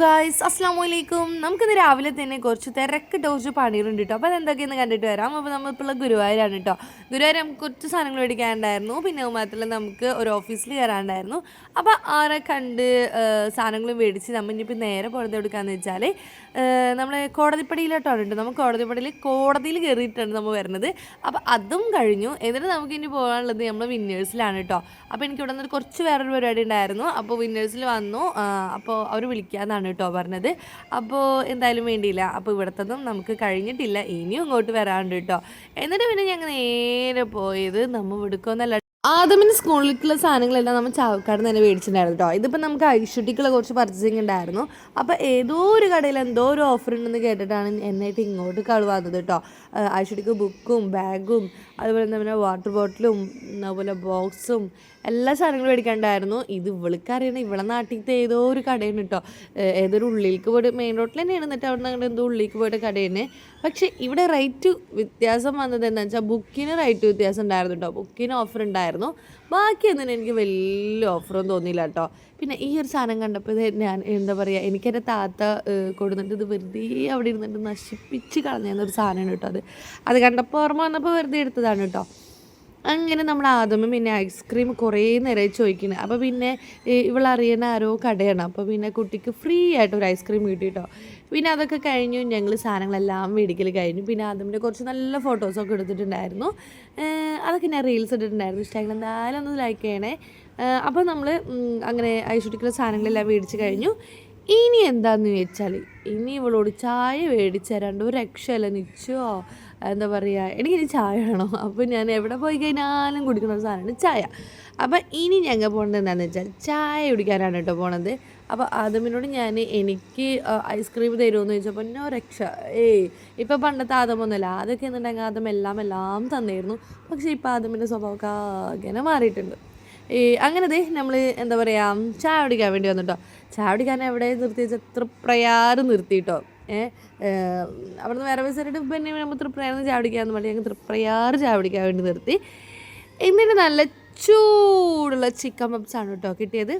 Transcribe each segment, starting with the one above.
Guys അസ്സാം വലൈക്കും നമുക്കിന്ന് രാവിലെ തന്നെ കുറച്ച് തിരക്ക് ടോർച്ച് പണികളുണ്ട് കേട്ടോ അപ്പോൾ അതെന്തൊക്കെയെന്ന് കണ്ടിട്ട് വരാം. അപ്പോൾ നമ്മളിപ്പോൾ ഗുരുവായൂരാണ് കേട്ടോ ഗുരുവായൂർ നമുക്ക് കുറച്ച് സാധനങ്ങൾ മേടിക്കാനുണ്ടായിരുന്നു. പിന്നെ മാത്രമല്ല നമുക്ക് ഒരു ഓഫീസിൽ കയറാനുണ്ടായിരുന്നു. അപ്പോൾ ആരെ കണ്ട് സാധനങ്ങൾ മേടിച്ച് നമ്മൾ ഇനിയിപ്പോൾ നേരെ പുറത്ത് എടുക്കാമെന്ന് വെച്ചാൽ നമ്മൾ കോടതിപ്പടിയിലോട്ടാണ് കേട്ടോ നമുക്ക് കോടതിപ്പടിയിൽ കോടതിയിൽ കയറിയിട്ടാണ് നമ്മൾ വരുന്നത് അപ്പോൾ അതും കഴിഞ്ഞു. എന്നിട്ട് നമുക്ക് ഇനി പോകാനുള്ളത് നമ്മൾ വിന്നേഴ്സിലാണ് കേട്ടോ അപ്പോൾ എനിക്ക് ഇവിടെ നിന്ന് കുറച്ച് വേറൊരു പരിപാടി ഉണ്ടായിരുന്നു. അപ്പോൾ വിന്നേഴ്സിൽ വന്നു. അപ്പോൾ അവർ വിളിക്കാന്നാണ് കേട്ടോ പറഞ്ഞത്. അപ്പോൾ എന്തായാലും വേണ്ടിയില്ല. അപ്പോൾ ഇവിടുത്തതും നമുക്ക് കഴിഞ്ഞിട്ടില്ല. ഇനിയും ഇങ്ങോട്ട് വരാണ്ട് കേട്ടോ എന്നിട്ട് പിന്നെ ഞങ്ങൾ നേരെ പോയത് നമ്മൾ ഇവിടുക്കൊന്നല്ല ആദമിന് സ്കൂളിലേക്കുള്ള സാധനങ്ങളെല്ലാം നമ്മൾ ചാവക്കാട് തന്നെ മേടിച്ചിട്ടുണ്ടായിരുന്നു കേട്ടോ. ഇതിപ്പോൾ നമുക്ക് ഐശ്വട്ടിക്കുള്ള കുറച്ച് പർച്ചേസിങ് ഉണ്ടായിരുന്നു. അപ്പോൾ ഏതോ ഒരു കടയിൽ എന്തോ ഒരു ഓഫർ ഉണ്ടെന്ന് കേട്ടിട്ടാണ് എന്നായിട്ട് ഇങ്ങോട്ട് കളുവാന്നത് കേട്ടോ. ഐശ്വട്ടിക്ക് ബുക്കും ബാഗും അതുപോലെ തന്നെ വാട്ടർ ബോട്ടിലും അതുപോലെ ബോക്സും എല്ലാ സാധനങ്ങളും മേടിക്കാണ്ടായിരുന്നു ഇത് ഇവൾക്കറിയണം ഇവളെ നാട്ടിലത്തെ ഏതോ ഒരു കടയാണ് കേട്ടോ. ഏതൊരു ഉള്ളിലേക്ക് പോയിട്ട് മെയിൻ റോഡിൽ തന്നെയാണ്. എന്നിട്ട് അവിടെ നിന്ന് എന്തോ ഉള്ളിലേക്ക് പോയിട്ട് കടയാണ്. പക്ഷേ ഇവിടെ റേറ്റ് വ്യത്യാസം വന്നത് എന്താണെന്ന് വെച്ചാൽ ബുക്കിന് റേറ്റ് വ്യത്യാസം ഉണ്ടായിരുന്നു കേട്ടോ. ബുക്കിന് ഓഫർ ഉണ്ടായിരുന്നു. ബാക്കിയൊന്നും എനിക്ക് വലിയ ഓഫറും തോന്നിയില്ല കേട്ടോ. പിന്നെ ഈ ഒരു സാധനം കണ്ടപ്പോൾ ഇത് ഞാൻ എന്താ പറയുക എനിക്കെന്റെ താത്ത കൊടുന്നിട്ട് ഇത് വെറുതെ അവിടെ ഇരുന്നിട്ട് നശിപ്പിച്ച് കളഞ്ഞൊരു സാധനമാണ് കേട്ടോ അത്. അത് കണ്ടപ്പോൾ ഓർമ്മ വന്നപ്പോൾ വെറുതെ എടുത്തതാണ് കേട്ടോ. അങ്ങനെ നമ്മൾ ആദ്യമേ പിന്നെ ഐസ്ക്രീം കുറേ നേരം ചോദിക്കുന്നത് അപ്പോൾ പിന്നെ ഇവളറിയുന്ന ആരോ കടയാണ്. അപ്പോൾ പിന്നെ കുട്ടിക്ക് ഫ്രീ ആയിട്ട് ഒരു ഐസ്ക്രീം കിട്ടി കേട്ടോ പിന്നെ അതൊക്കെ കഴിഞ്ഞു ഞങ്ങൾ സാധനങ്ങളെല്ലാം മേടിക്കൽ കഴിഞ്ഞു. പിന്നെ ആദ്യമിന്റെ കുറച്ച് നല്ല ഫോട്ടോസൊക്കെ എടുത്തിട്ടുണ്ടായിരുന്നു. അതൊക്കെ ഞാൻ റീൽസ് ഇട്ടിട്ടുണ്ടായിരുന്നു. ഇഷ്ടമെങ്കിൽ എന്തായാലും ഒന്ന് ലൈക്ക് ചെയ്യണേ. അപ്പോൾ നമ്മൾ അങ്ങനെ ഐശ്വര്യക്കുള്ള സാധനങ്ങളെല്ലാം മേടിച്ച് കഴിഞ്ഞു. ഇനി എന്താന്ന് വെച്ചാൽ ഇനി ഇവളോട് ചായ മേടിച്ച് തരാണ്ട് ഒരു രക്ഷയല്ല നിച്ചോ? എന്താ പറയുക എനിക്കിനി ചായ വേണം. അപ്പോൾ ഞാൻ എവിടെ പോയി കഴിഞ്ഞാലും കുടിക്കുന്ന ഒരു സാധനമാണ് ചായ. അപ്പം ഇനി ഞങ്ങൾ പോണത് എന്താണെന്ന് വെച്ചാൽ ചായ കുടിക്കാനാണ് കേട്ടോ പോണത്. അപ്പോൾ ആദമിനോട് ഞാൻ എനിക്ക് ഐസ്ക്രീം തരുമെന്ന് ചോദിച്ചപ്പോൾ നോ രക്ഷ. ഏയ് ഇപ്പോൾ പണ്ടത്തെ ആദമൊന്നുമല്ല അതൊക്കെ എന്നുണ്ടെങ്കിൽ ആദം എല്ലാം എല്ലാം തന്നിരുന്നു പക്ഷേ ഇപ്പോൾ ആദമിന്റെ സ്വഭാവമൊക്കെ ആകെ മാറിയിട്ടുണ്ട്. ഈ അങ്ങനെ ദേ നമ്മൾ എന്താ പറയുക ചായ കുടിക്കാൻ വേണ്ടി വന്നിട്ടോ. ചായ കുടിക്കാൻ എവിടെ നിർത്തി വെച്ചാൽ തൃപ്രയാറ് നിർത്തിയിട്ടോ. ഏഹ് അവിടുന്ന് വേറെ ബസ്സിട്ട് പിന്നെ നമ്മൾ തൃപ്രയാറിന് ചായ കുടിക്കാമെന്ന് പറഞ്ഞാൽ ഞങ്ങൾ തൃപ്രയാറ് ചായ കുടിക്കാൻ വേണ്ടി നിർത്തി. എന്നിട്ട് നല്ല ചൂടുള്ള ചിക്കൻ പപ്സാണ് കേട്ടോ കിട്ടിയത്.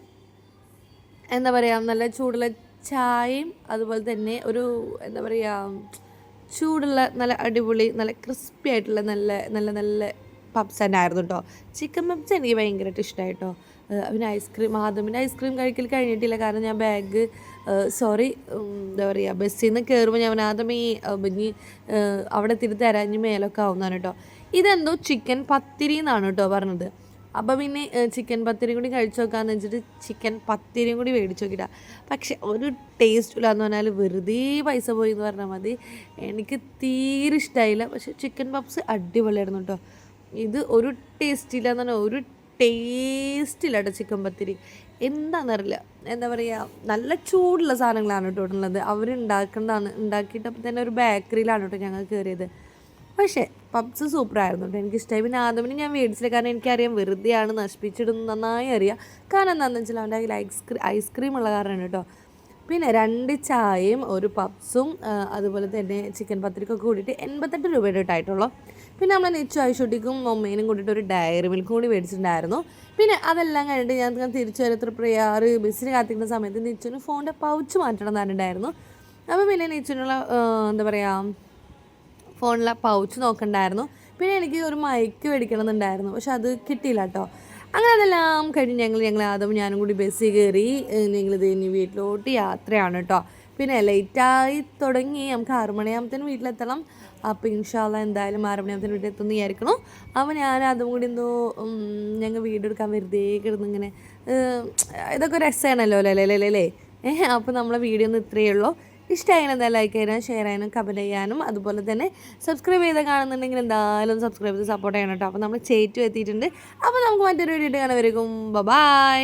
എന്താ പറയുക നല്ല ചൂടുള്ള ചായയും അതുപോലെ തന്നെ ഒരു എന്താ പറയുക ചൂടുള്ള നല്ല അടിപൊളി നല്ല ക്രിസ്പി ആയിട്ടുള്ള നല്ല നല്ല നല്ല പപ്സ് തന്നെ ആയിരുന്നു കേട്ടോ ചിക്കൻ പപ്സ് എനിക്ക് ഭയങ്കരമായിട്ട് ഇഷ്ടമായി കേട്ടോ പിന്നെ ഐസ്ക്രീം ആദ്യമിന്റെ ഐസ്ക്രീം കഴിക്കൽ കഴിഞ്ഞിട്ടില്ല. കാരണം ഞാൻ ബാഗ് സോറി എന്താ പറയുക ബസ്സിൽ നിന്ന് കയറുമ്പോൾ ഞാൻ ആദ്യം ഈ ഇനി അവിടെ തിരുത്തി തരാഞ്ഞ് മേലൊക്കെ ആവുന്നതാണ് കേട്ടോ ഇതെന്തോ ചിക്കൻ പത്തിരി എന്നാണ് കേട്ടോ പറഞ്ഞത്. അപ്പം പിന്നെ ചിക്കൻ പത്തിരിയും കൂടി കഴിച്ചു നോക്കാമെന്ന് വെച്ചിട്ട് ചിക്കൻ പത്തിരിയും കൂടി മേടിച്ച് നോക്കിയിട്ടാ പക്ഷെ ഒരു ടേസ്റ്റ് ഇല്ല എന്ന് പറഞ്ഞാൽ വെറുതെ പൈസ പോയി എന്ന് പറഞ്ഞാൽ മതി. എനിക്ക് തീരെ ഇഷ്ടമായില്ല പക്ഷെ ചിക്കൻ പപ്സ് അടിപൊളിയായിരുന്നു കേട്ടോ ഇത് ഒരു ടേസ്റ്റില്ല എന്ന് പറഞ്ഞാൽ ഒരു ടേസ്റ്റ് ഇല്ല കേട്ടോ ചിക്കൻ പത്തിരി. എന്താണെന്നറിയില്ല എന്താ പറയുക നല്ല ചൂടുള്ള സാധനങ്ങളാണ് കേട്ടോ ഉള്ളത് അവരുണ്ടാക്കുന്നതാണ് ഉണ്ടാക്കിയിട്ടപ്പോൾ തന്നെ ഒരു ബേക്കറിയിലാണ് കേട്ടോ ഞങ്ങൾ കയറിയത് പക്ഷേ പബ്സ് സൂപ്പറായിരുന്നു കേട്ടോ എനിക്കിഷ്ടമായി പിന്നെ ആദ്യമേ ഞാൻ മേടിച്ചില്ല കാരണം എനിക്കറിയാം വെറുതെയാണ് നശിപ്പിച്ചിടുന്നത് നന്നായി അറിയാം. കാരണം എന്താണെന്ന് വെച്ചാൽ അവന്റെ ഐസ്ക്രീം ഐസ്ക്രീം ഉള്ള കാരണമാണ് കേട്ടോ. പിന്നെ രണ്ട് ചായയും ഒരു പപ്സും അതുപോലെ തന്നെ ചിക്കൻ പത്തിരിക്കൊക്കെ കൂടിയിട്ട് എൺപത്തെട്ട് രൂപയുടെ ഇട്ടായിട്ടുള്ളൂ. പിന്നെ നമ്മൾ നെച്ചു ഐഷുട്ടിക്കും മമ്മേനും കൂടിയിട്ട് ഒരു ഡയറി മിൽക്കും കൂടി മേടിച്ചിട്ടുണ്ടായിരുന്നു. പിന്നെ അതെല്ലാം കഴിഞ്ഞിട്ട് ഞാൻ തിരിച്ചു തിരിച്ചു എത്ര പ്രയാറ് ബസ്സിന് കാത്തിക്കുന്ന സമയത്ത് നെച്ചുവിന് ഫോണിന്റെ പൗച്ച് മാറ്റണം തന്നിട്ടുണ്ടായിരുന്നു അപ്പോൾ പിന്നെ നെച്ചുവിനുള്ള എന്താ പറയുക ഫോണിലെ പൗച്ച് നോക്കണ്ടായിരുന്നു. പിന്നെ എനിക്ക് ഒരു മൈക്ക് മേടിക്കണമെന്നുണ്ടായിരുന്നു. പക്ഷെ അത് കിട്ടിയില്ല കേട്ടോ. അങ്ങനെ അതെല്ലാം കഴിഞ്ഞ് ഞങ്ങൾ ഞങ്ങൾ ആദ്യം ഞാനും കൂടി ബസ്സിൽ കയറി ഞങ്ങളിത് ഇനി വീട്ടിലോട്ട് യാത്രയാണ് കേട്ടോ. പിന്നെ ലേറ്റായി തുടങ്ങി നമുക്ക് ആറു മണിയാകുമ്പത്തേനും വീട്ടിലെത്തണം. അപ്പോൾ ഇൻഷാല്ല എന്തായാലും ആറു മണിയാകുമ്പത്തേനും വീട്ടിലെത്തുമെന്ന് വിചാരിക്കണം. അപ്പോൾ ഞാൻ അതും കൂടി എന്തോ ഞങ്ങൾ വീടെടുക്കാൻ വെറുതെ കിടന്ന് ഇങ്ങനെ ഇതൊക്കെ രസമാണല്ലോ അല്ലേ അല്ലേ അല്ലേ ഏഹ് അപ്പോൾ നമ്മളെ വീഡിയോ ഒന്നും ഇത്രയേ ഉള്ളൂ. ഇഷ്ടമായാലും എന്തായാലും ലൈക്ക് ചെയ്യാനും ഷെയർ ചെയ്യാനും കമന്റ് ചെയ്യാനും അതുപോലെ തന്നെ സബ്സ്ക്രൈബ് ചെയ്ത് കാണുന്നുണ്ടെങ്കിൽ എന്തായാലും സബ്സ്ക്രൈബ് ചെയ്ത് സപ്പോർട്ട് ചെയ്യണം കേട്ടോ അപ്പോൾ നമ്മൾ ചേറ്റും എത്തിയിട്ടുണ്ട്. അപ്പോൾ നമുക്ക് മറ്റൊരു വീഡിയോ കാണാൻ വരും ബൈ